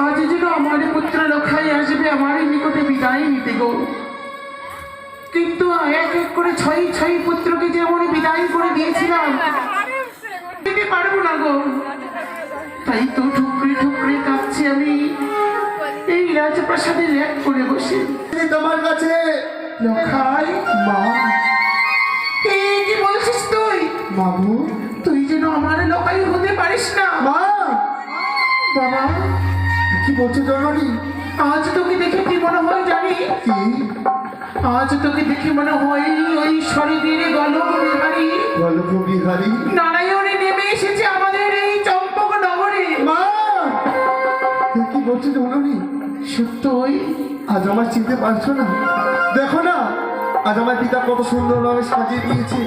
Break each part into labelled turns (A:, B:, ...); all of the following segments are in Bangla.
A: আজ যেন আমার পুত্র লখাই আসবে আমার নিকটে বিদায় নিতে গো। কিন্তু এক এক করে ছয় ছয় পুত্রকে যেমন বিদায় করে দিয়েছিলাম দিতে পারব না গো। তাই তো ঠুকরে ঠুকরে কাঁদছি আমি। এই রাজপ্রাসাদে এক করে বসে।
B: তোমার কাছে
A: লখাই
B: মা।
A: এই কি বলছিস তুই?
B: বাবু।
A: তুই যেন আমার লখাই হতে পারিস না।
B: মা।
A: বাবা।
B: কি বলছো জননী
A: আজ তোকে দেখে কি মনে হয় জানি?
B: কি?
A: আজ তোকে দেখে মনে হয় ওই শরীরের গলক বিহারী
B: গল্প বিহারি
A: নারায়ণে নেমে এসেছে আমাদের এই চম্পক নগরে।
B: মা! কি বলছো জননী
A: সত্যই
B: আজ আমার চিনতে পারছ না? দেখো না আজ আমার পিতা কত সুন্দরভাবে সাজিয়ে দিয়েছে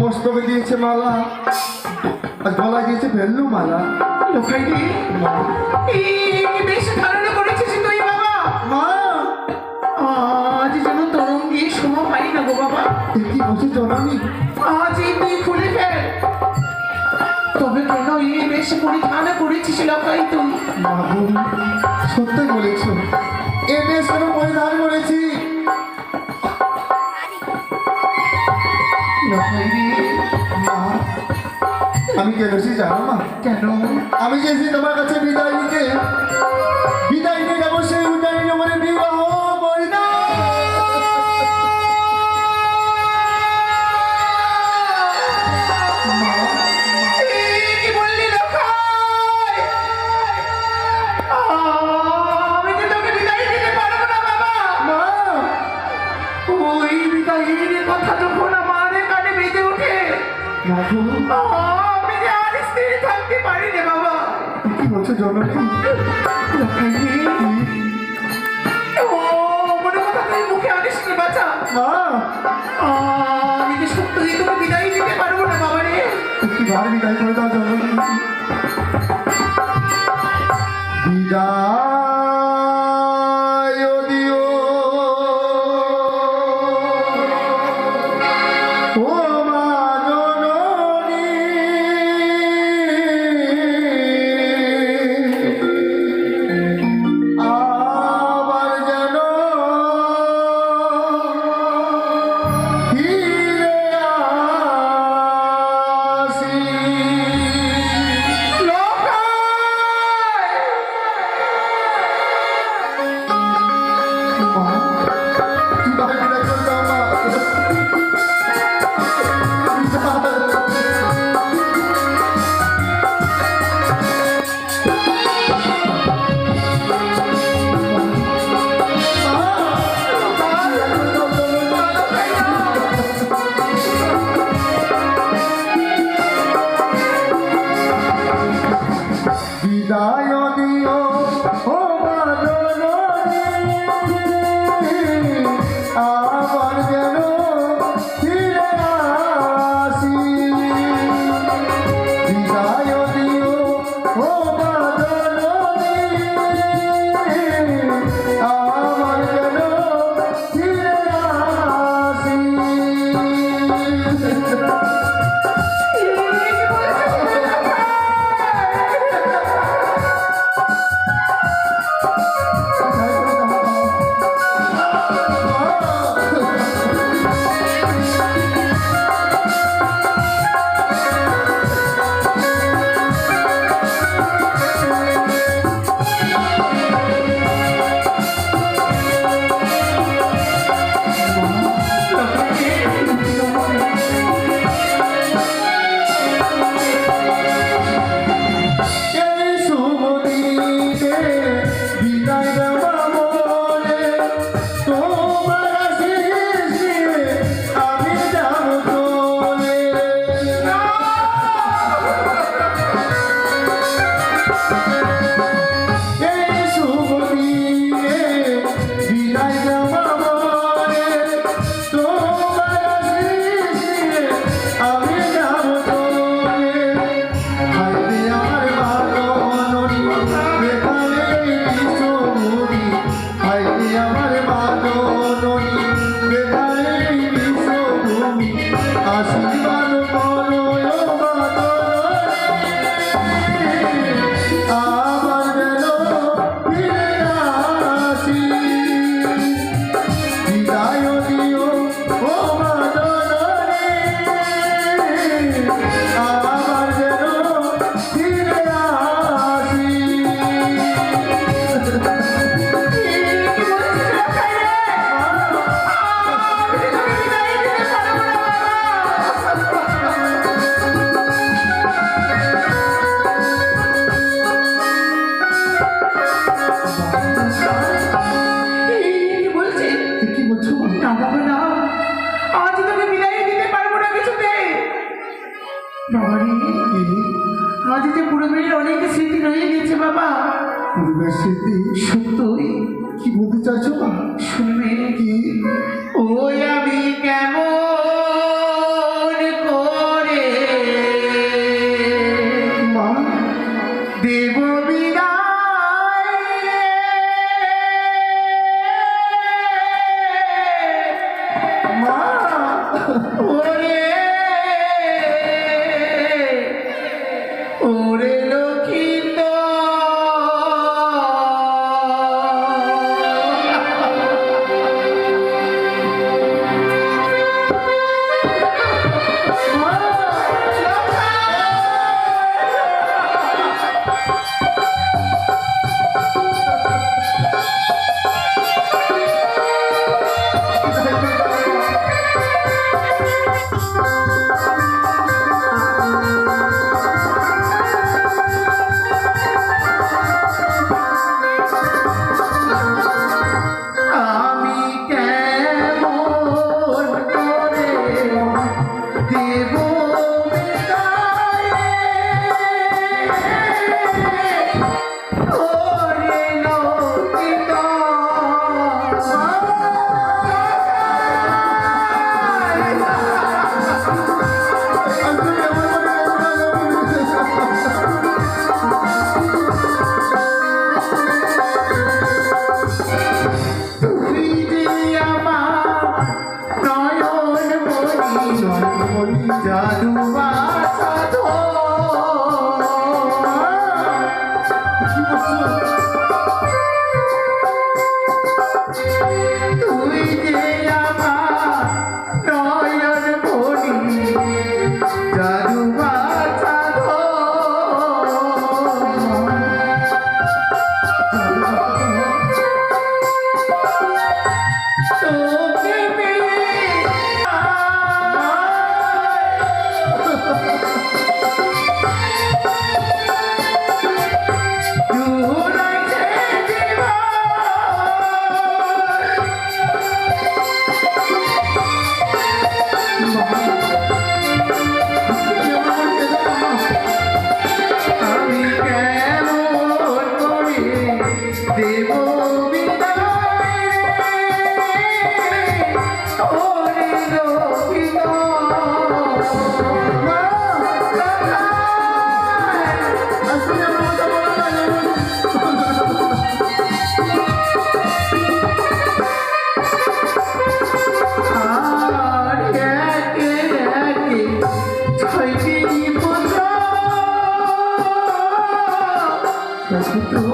B: মস্তকে দিয়েছে মালা। আর গলায় দিয়েছে ভেল্লু মালা
A: লোকাই
B: মা। এ কি জননী
A: আজ এই তুই খুলে ফেল তবে কেন এই বেশ পরিধান করেছিস লোকাই তুই
B: বলেছ এ বেশ আমি পরিধান করেছি আমি কেন জানো মা।
A: কেন?
B: আমি যে তোমার কাছে বিদায় নিতে
A: বিদায়ের কথা যখন আমার কানে বেজে ওঠে।
B: বাবু
A: আমি যে আর স্থির থাকতে পারি রে বাবা।
B: কি বলছো জননী?
A: রে, ও মনে কথা তুই মুখে আনিস নি বাচ্চা আমি যে সত্যি তোকে বিদায় দিতে পারব না বাবা রে।
B: একটি বার বিদায় করে দাও জননী। মাঝে যে পূর্বের অনেক স্মৃতি রয়ে গেছে বাবা।
A: পূর্বের স্মৃতি?
B: সত্যই।
A: কি বলতে চাইছো?
C: to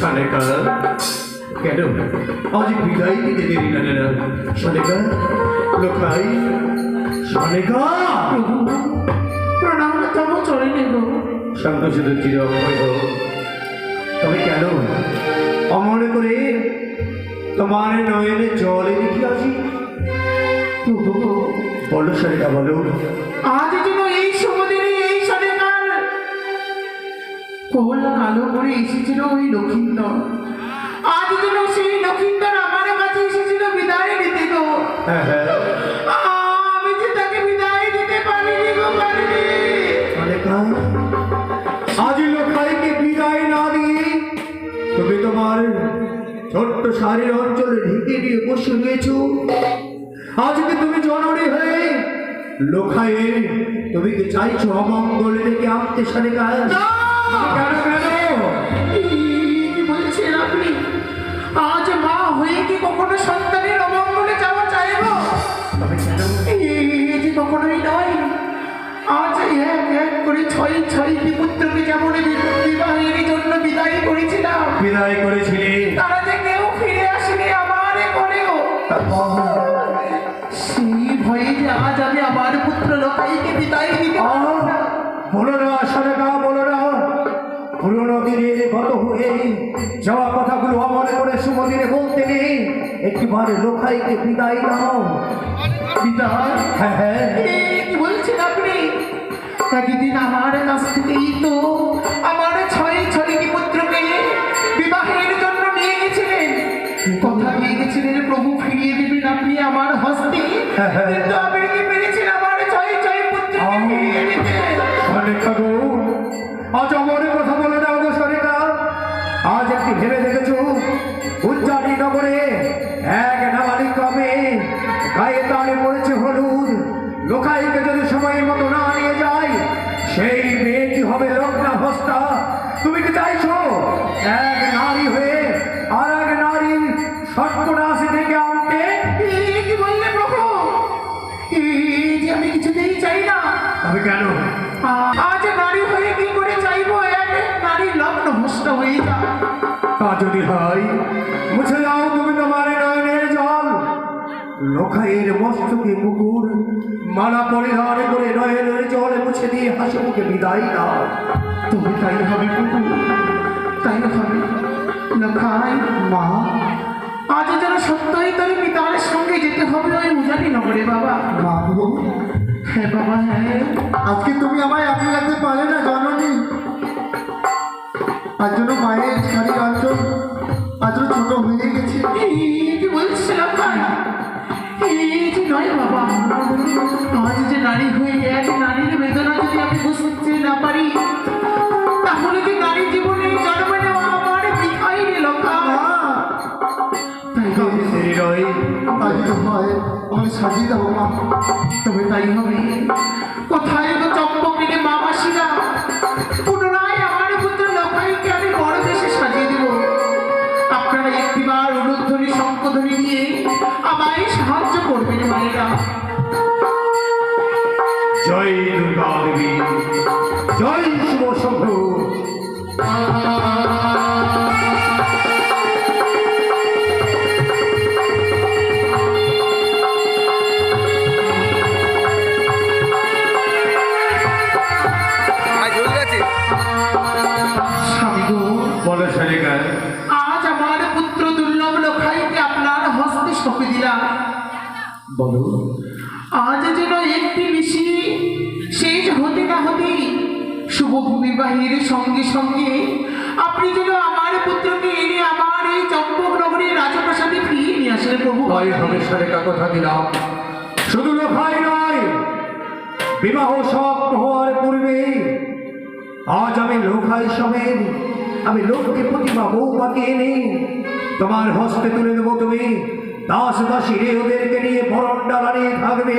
C: সানেকা কেন? আজ বিদায় দিতে দেরি না না সানেকা লোকাই
A: প্রভু প্রণাম, তব চরণে গো
C: শান্ত শুধু চির। তবে কেন? অমনে করে তোমার নয়নে জলে দেখি আসি? বলো সানেকা বলো।
A: আজ যেন কোল আলো করে এসেছিল ওই লক্ষিন্দর। আজ যেন সেই লক্ষিন্দর আমার কাছে এসেছিল বিদায় নিতে গো।
C: হ্যাঁ হ্যাঁ।
A: আমি যে তাকে বিদায় দিতে পারিনি গো পারিনি।
C: সানেকা আজ লোকাইকে বিদায় না দিয়ে তুমি তোমার ছোট্ট শাড়ির অঞ্চলে ঢেকে দিয়ে বসে রয়েছো। আজকে তুমি জননী হয়ে লোখায়ে তুমি কি চাইছো অমঙ্গলে ডেকে আনতে সারিকা কেন কেন
A: কি বলছেন আপনি আজ মা হয়ে কি কখনো সন্তানের অমঙ্গলে যাওয়া চাইব যে কখনোই নয় আজ এক এক করে ছয় ছয় পুত্রকে যেমন বিবাহের জন্য বিদায় করেছিলাম
C: বিদায় করেছিলে?
A: তারা যে কেউ ফিরে আসেনি আমার ঘরেও
C: গত হয়ে যাওয়া কথাগুলো অমনে করে সুমদিনে বলতে নেই একটিবার লোকাইকে বিদায় দাও
A: বিদায়?
C: হ্যাঁ হ্যাঁ।
A: কি বলছেন আপনি? একদিন আমার কাছ থেকেই তো
C: না তবে কেন?
A: আজ নারী হয়ে কি করে চাইব? এক নারী লগ্ন ভ্রষ্ট হয়ে যা
C: তা যদি হয় মুছে যাও তুমি তোমার নয়নের জল। লোখাইয়ের মস্তকে মুকুর মালা পরে পরিধান করে নয়নের জল মুছে দিয়ে হাসি মুখে বিদায় দাও
A: তুমি তাই হবে প্রভু তাই হবে লখাই মা। আজ যেন সত্যই তোর পিতার সঙ্গে যেতে হবে ওই উজানি নগরে বাবা।
B: মাগো
A: হ্যাঁ বাবা হ্যাঁ
B: আজকে তুমি আমায় আপনি রাখতে পারে না জননী? তার জন্য মায়ের শাড়ি কাঞ্চন আজ ছোট হয়ে গেছে।
A: বলছিলাম নয় বাবা আজ যে নারী হয়ে এক নারীর বেদনা যদি আমি বুঝতে না পারি
B: আমাকে সাজিয়ে দাও
A: তবে তাই হবে। কোথায় তো চম্পক রেখে মা মাসিরা পুনরায় আমার পুত্র লক্ষাইকে আমি বড় দেশে সাজিয়ে দেব। আপনারা একটিবার অনুধ্বনি, শঙ্কধ্বনি দিয়ে আমায় সাহায্য করবেন মায়েরা।
C: জয় দুর্গা দেবী। জয় শুভ
A: বিবাহের সঙ্গে সঙ্গে আপনি যেন আমার পুত্রকে এনে আমার এই চম্পক নগরের রাজপ্রাসাদে ফিরিয়ে নিয়ে আসেন প্রভু।
C: হবে শালিকা কথা দিলাম। শুধু লোখাই নয়, বিবাহ সমাপ্ত হওয়ার পূর্বে আজ আমি লোখাই সমেত আমি লোককে প্রতিমা বৌমাকে এনে তোমার হস্তে তুলে দেবো তুমি। দাস দাসী ওদেরকে নিয়ে বরণ ডালা নিয়ে থাকবে।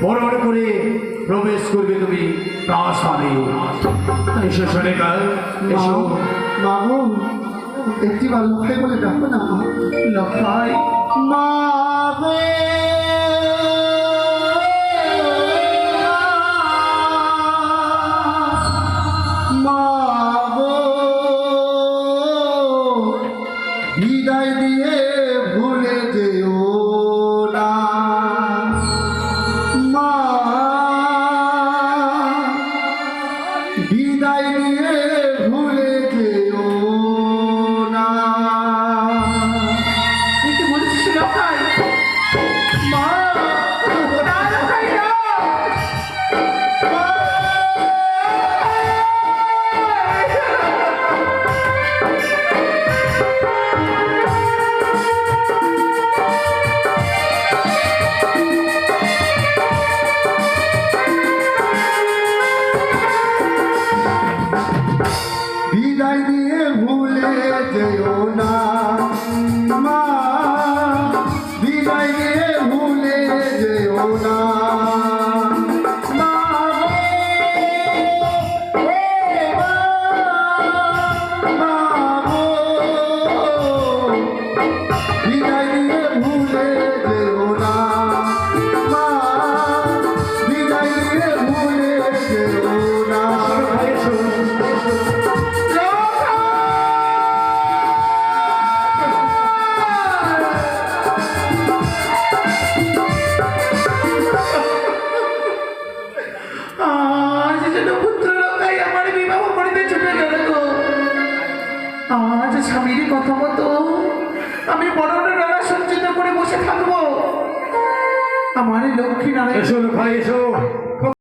C: বরণ করে প্রবেশ করবে তুমি প্রাসাদে। এসো এসো।
B: একটি বার লোকাই বলে ডাকো না গো মা